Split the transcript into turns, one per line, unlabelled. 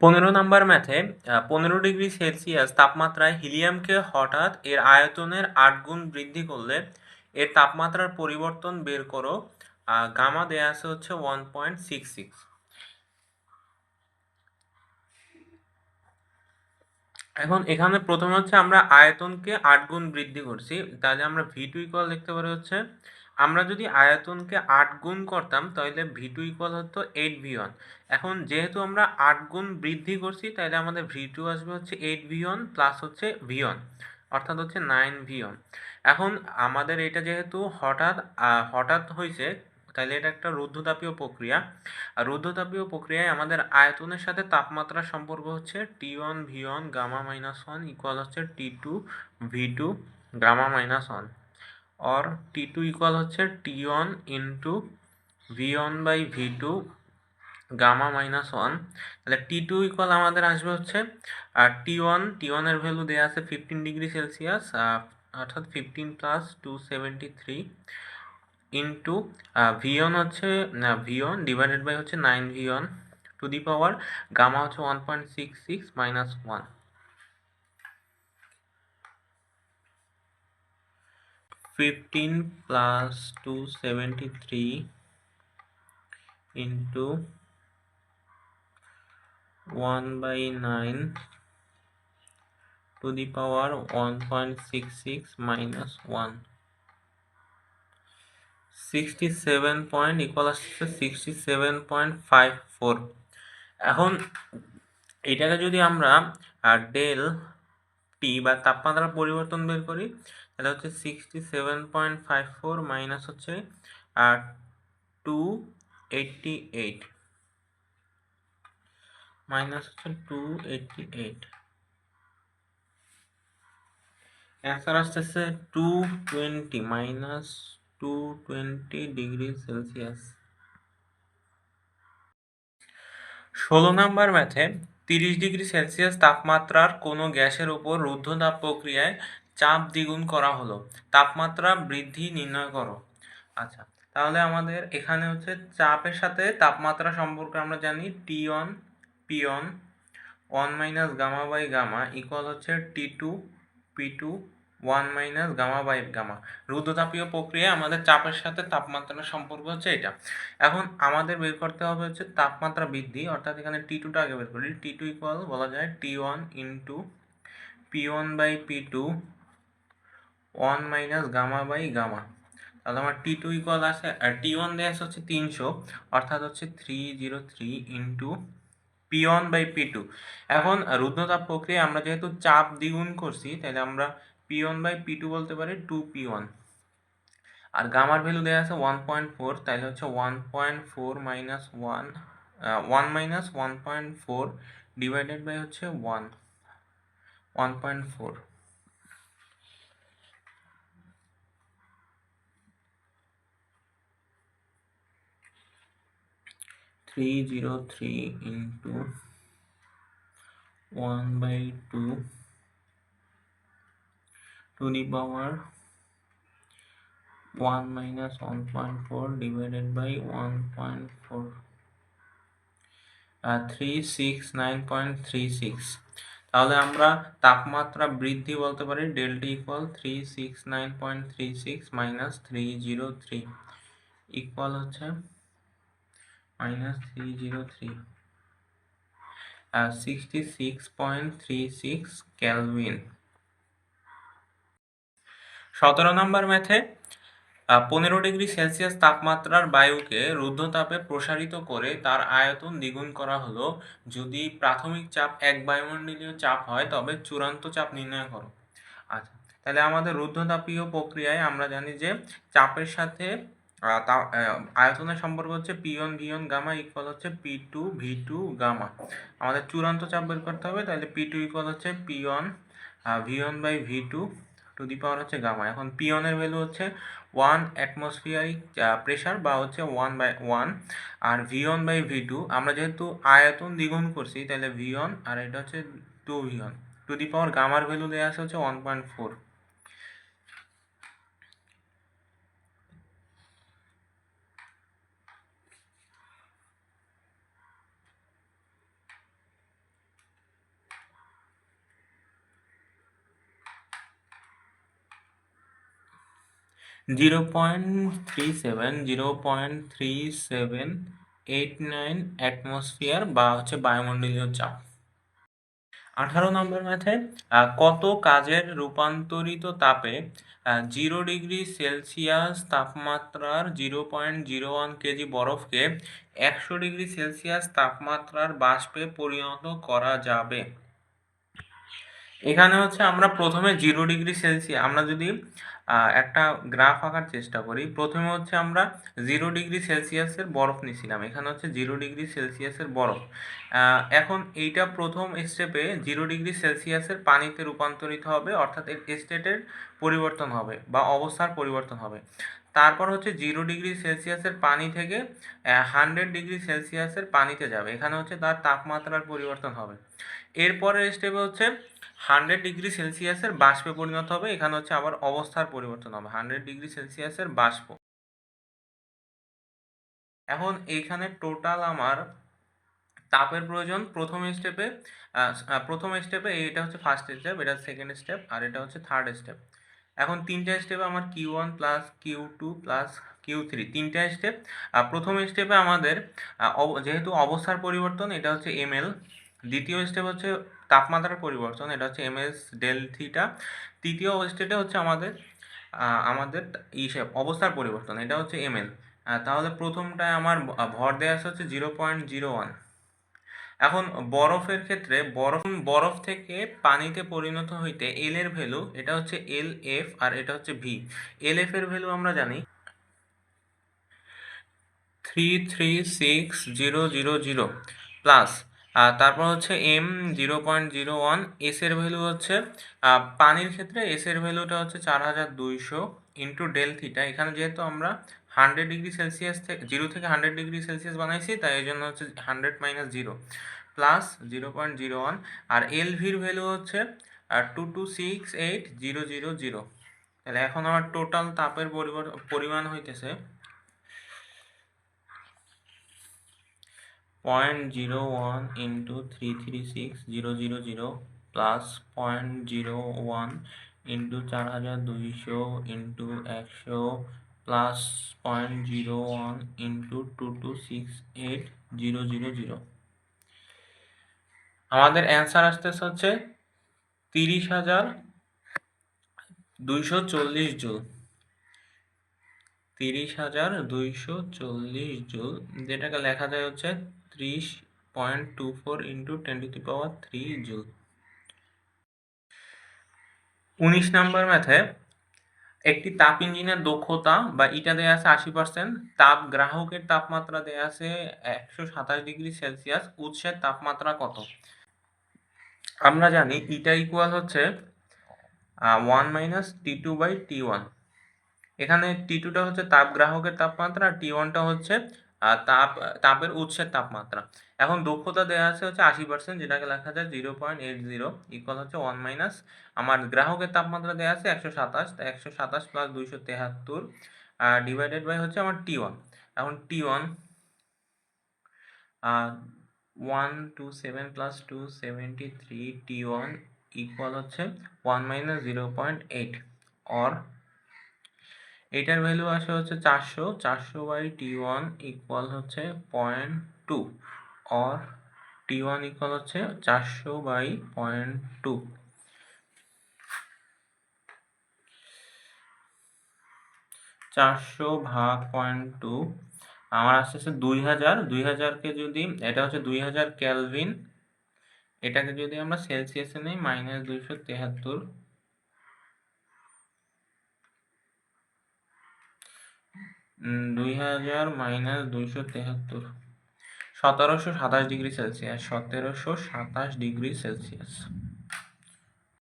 পনেরো নাম্বার ম্যাথে পনেরো ডিগ্রি সেলসিয়াস তাপমাত্রায় হিলিয়ামকে হঠাৎ এর আয়তনের আট গুণ বৃদ্ধি করলে এর তাপমাত্রার পরিবর্তন বের করো গামা দেয়া আছে হচ্ছে ওয়ান পয়েন্ট সিক্স সিক্স এখন এখানে প্রথমে হচ্ছে আমরা আয়তনকে আট গুণ বৃদ্ধি করছি, তাহলে আমরা ভি টু ইকুয়াল লিখতে পারি হচ্ছে আমরা যদি আয়তনকে আট গুণ করতাম, তাহলে ভি টু ইকুয়াল হতো এইট ভি ওয়ান এখন যেহেতু আমরা আট গুণ বৃদ্ধি করছি, তাহলে আমাদের ভি টু আসবে হচ্ছে এইট ভি ওয়ান প্লাস হচ্ছে ভি ওয়ান অর্থাৎ হচ্ছে নাইন ভি ওয়ান এখন আমাদের এটা যেহেতু হঠাৎ হঠাৎ হয়েছে তাহলে এটা একটা রুদ্ধতাপীয় প্রক্রিয়া। আর রুদ্ধতাপীয় প্রক্রিয়ায় আমাদের আয়তনের সাথে তাপমাত্রার সম্পর্ক হচ্ছে T one V one gamma minus one equal হচ্ছে T two V two gamma minus one or T two equal হচ্ছে T one into V one by V two gamma minus one তাহলে টি টু ইকুয়াল আমাদের আসবে হচ্ছে আর T one T ওয়ানের value দেওয়া আছে fifteen degree Celsius অর্থাৎ fifteen plus two seventy three into V হচ্ছে ভি ডিভাইডেড বাই হচ্ছে nine V one to the power gamma হচ্ছে one point six six minus one fifteen plus two seventy three into one by nine to the power one point six six minus one sixty seven point equal আসছে sixty seven point five four এখন এটাকে যদি আমরা del T বা তাপমাত্রার পরিবর্তন বের করি তাহলে হচ্ছে sixty seven point five four minus হচ্ছে আর টু এইটটি এইট মাইনাস হচ্ছে টু এইটটি এইট অ্যান্সার আসতেছে two twenty minus two twenty degree Celsius ষোলো নাম্বার ম্যাথে তিরিশ ডিগ্রি সেলসিয়াস তাপমাত্রার কোনো গ্যাসের উপর রুদ্ধতাপ প্রক্রিয়ায় চাপ দ্বিগুণ করা হলো। তাপমাত্রা বৃদ্ধি নির্ণয় করো। আচ্ছা তাহলে আমাদের এখানে হচ্ছে চাপের সাথে তাপমাত্রা সম্পর্কে আমরা জানি T one P one one minus gamma by gamma equal হচ্ছে T two P two one minus gamma by gamma রুদ্রতাপীয় প্রক্রিয়ায় আমাদের চাপের সাথে তাপমাত্রার সম্পর্ক হচ্ছে এটা। এখন আমাদের বের করতে হবে হচ্ছে তাপমাত্রা বৃদ্ধি, অর্থাৎ এখানে টি টুটা আগে বের করি। টি টু ইকুয়াল বলা যায় T one into P one by P two one minus gamma by gamma তাহলে আমার টি টু ইকুয়াল আছে, আর টি ওয়ান দেওয়া আছে হচ্ছে তিনশো, অর্থাৎ হচ্ছে three zero three into P one by P two এখন রুদ্ধতাপ প্রক্রিয়া আমরা যেহেতু চাপ দ্বিগুণ করছি, তাহলে আমরা P one by P two বলতে পারি টু পি ওয়ান আর গামার ভ্যালু দেওয়া আছে ওয়ান পয়েন্ট ফোর তাহলে হচ্ছে one point four minus one one minus one point four divided by হচ্ছে one one point four three zero three into one by two to the power one minus one point four divided by one point four three six nine point three six তাহলে আমরা তাপমাত্রা বৃদ্ধি বলতে পারি, delta equal three six nine point three six minus three zero three equal হচ্ছে six point three six kelvin সতেরো নম্বর ম্যাথে পনেরো ডিগ্রি সেলসিয়াস তাপমাত্রার বায়ুকে রুদ্ধতাপে প্রসারিত করে তার আয়তন দ্বিগুণ করা হলো। যদি প্রাথমিক চাপ এক বায়ুমণ্ডলীয় চাপ হয়, তবে চূড়ান্ত চাপ নির্ণয় করো। আচ্ছা তাহলে আমাদের রুদ্ধতাপীয় প্রক্রিয়ায় আমরা জানি যে চাপের সাথে তা- আয়তনের সম্পর্ক হচ্ছে P one V one gamma equal হচ্ছে P two V two gamma আমাদের চূড়ান্ত চাপ বের করতে হবে, তাহলে পি টু ইকুয়াল হচ্ছে P one V one by V two to the power হচ্ছে গামা এখন পি ওয়ানের ভ্যালু হচ্ছে ওয়ান অ্যাটমসফিয়ারিক প্রেশার বা হচ্ছে one by one R V one by V two আমরা যেহেতু আয়তন দ্বিগুণ করছি, তাহলে ভি ওয়ান আর এটা হচ্ছে two V one to the power গামার value দেওয়া আছে হচ্ছে one point four zero point three seven, zero point three seven eight nine atmosphere বা হচ্ছে বায়ুমণ্ডলীয় চাপ। আঠারো নম্বর ম্যাথে কত কাজের রূপান্তরিত তাপে জিরো ডিগ্রি সেলসিয়াস তাপমাত্রার zero point zero one KG বরফকে একশো ডিগ্রি সেলসিয়াস তাপমাত্রার বাষ্পে পরিণত করা যাবে? এখানে হচ্ছে আমরা প্রথমে জিরো ডিগ্রি সেলসিয়াস, আমরা যদি একটা গ্রাফ আঁকার চেষ্টা করি। প্রথমে হচ্ছে আমরা জিরো ডিগ্রি সেলসিয়াসের বরফ নিছিলাম। এখানে হচ্ছে জিরো ডিগ্রি সেলসিয়াসের বরফ। এখন এইটা প্রথম স্টেপে জিরো ডিগ্রি সেলসিয়াসের পানিতে রূপান্তরিত হবে, অর্থাৎ স্টেটের পরিবর্তন হবে বা অবস্থার পরিবর্তন হবে। তারপর হচ্ছে জিরো ডিগ্রি সেলসিয়াসের পানি থেকে হান্ড্রেড ডিগ্রি সেলসিয়াসের পানিতে যাবে। এখানে হচ্ছে তার তাপমাত্রার পরিবর্তন হবে। এরপরের স্টেপে হচ্ছে হান্ড্রেড ডিগ্রি সেলসিয়াসের বাষ্পে পরিণত হবে। এখানে হচ্ছে আবার অবস্থার পরিবর্তন হবে, হান্ড্রেড ডিগ্রি সেলসিয়াসের বাষ্প। এখন এইখানে টোটাল আমার তাপের প্রয়োজন। প্রথম স্টেপে প্রথম স্টেপে এটা হচ্ছে ফার্স্ট স্টেপ এটা সেকেন্ড স্টেপ আর এটা হচ্ছে থার্ড স্টেপ এখন তিনটা স্টেপে আমার Q one plus Q two plus Q three তিনটা স্টেপ প্রথম স্টেপে আমাদের যেহেতু অবস্থার পরিবর্তন, এটা হচ্ছে এম এল দ্বিতীয় স্টেপ হচ্ছে তাপমাত্রার পরিবর্তন, এটা হচ্ছে এম এস ডেল থিটা তৃতীয় স্টেটে হচ্ছে আমাদের আমাদের ইসে অবস্থার পরিবর্তন, এটা হচ্ছে এম তাহলে প্রথমটায় আমার ভর দেওয়া হচ্ছে জিরো পয়েন্ট জিরো ওয়ান এখন বরফের ক্ষেত্রে বরফ বরফ থেকে পানিতে পরিণত হইতে এল এর ভ্যালু এটা হচ্ছে এল এফ আর এটা হচ্ছে ভি এল এফ এর ভ্যালু আমরা জানি three three six zero zero zero plus তারপর হচ্ছে M zero point zero one S এর ভ্যালু হচ্ছে পানির ক্ষেত্রে এস এর ভ্যালুটা হচ্ছে চার হাজার দুইশো ইন্টু ডেল থিটা এখানে যেহেতু আমরা হান্ড্রেড ডিগ্রি সেলসিয়াস থেকে জিরো থেকে হান্ড্রেড ডিগ্রি সেলসিয়াস বানাইছি, তাই এই জন্য হচ্ছে hundred minus zero. Plus zero point zero one, আর এল ভির ভ্যালু হচ্ছে two two six eight zero zero zero. তাহলে এখন আমার টোটাল তাপের পরিমাণ হইতেছে point zero one into three three six zero zero zero, plus point zero one into চার হাজার দুইশো ইন্টু একশো plus point zero one into two two six eight zero zero zero আমাদের অ্যান্সার আসতেছে হচ্ছে তিরিশ হাজার দুইশো চল্লিশ জুল। তিরিশ হাজার দুইশো চল্লিশ জুল। যেটাকে লেখা যায় হচ্ছে ত্রিশ point two four into ten to power three joule. উনিশ নাম্বার ম্যাথে একটি তাপ ইঞ্জিনের দক্ষতা বা এটা দেয়া আছে আশি পার্সেন্ট তাপ গ্রাহকের তাপমাত্রা দেয়া আছে একশো সাতাশ ডিগ্রি সেলসিয়াস, উৎসের তাপমাত্রা কত? আমরা জানি ইটা ইকুয়াল হচ্ছে one minus T two by T one এখানে টি টুটা হচ্ছে তাপ গ্রাহকের তাপমাত্রা আর টি ওয়ানটা হচ্ছে তাপ, তাপের উৎসের তাপমাত্রা। এখন দক্ষতা দেওয়া আছে হচ্ছে আশি পার্সেন্ট যেটাকে লেখা যায় zero point eight zero equal হচ্ছে ওয়ান মাইনাস আমার গ্রাহকের তাপমাত্রা দেওয়া আছে একশো সাতাশ একশো সাতাশ প্লাস দুইশো তেহাত্তর ডিভাইডেড বাই হচ্ছে আমার টি ওয়ান এখন T one one two seven plus two seventy three T one equal হচ্ছে one minus zero point eight or এটার ভ্যালু আসে হচ্ছে চারশো চারশো বাই টি ওয়ান ইকুয়াল হচ্ছে point two or T one equal হচ্ছে চারশো বাই পয়েন্ট টু চারশো ভাগ পয়েন্ট টু আমার আসতেছে দুই হাজার। দুই হাজারকে যদি, এটা হচ্ছে দুই হাজার ক্যালভিন এটাকে যদি আমরা সেলসিয়াসে নিই মাইনাস দুইশো তেহাত্তর। দুই হাজার মাইনাস দুইশো তেহাত্তর। সতেরোশো সাতাশ ডিগ্রি সেলসিয়াস সতেরোশো সাতাশ ডিগ্রি সেলসিয়াস।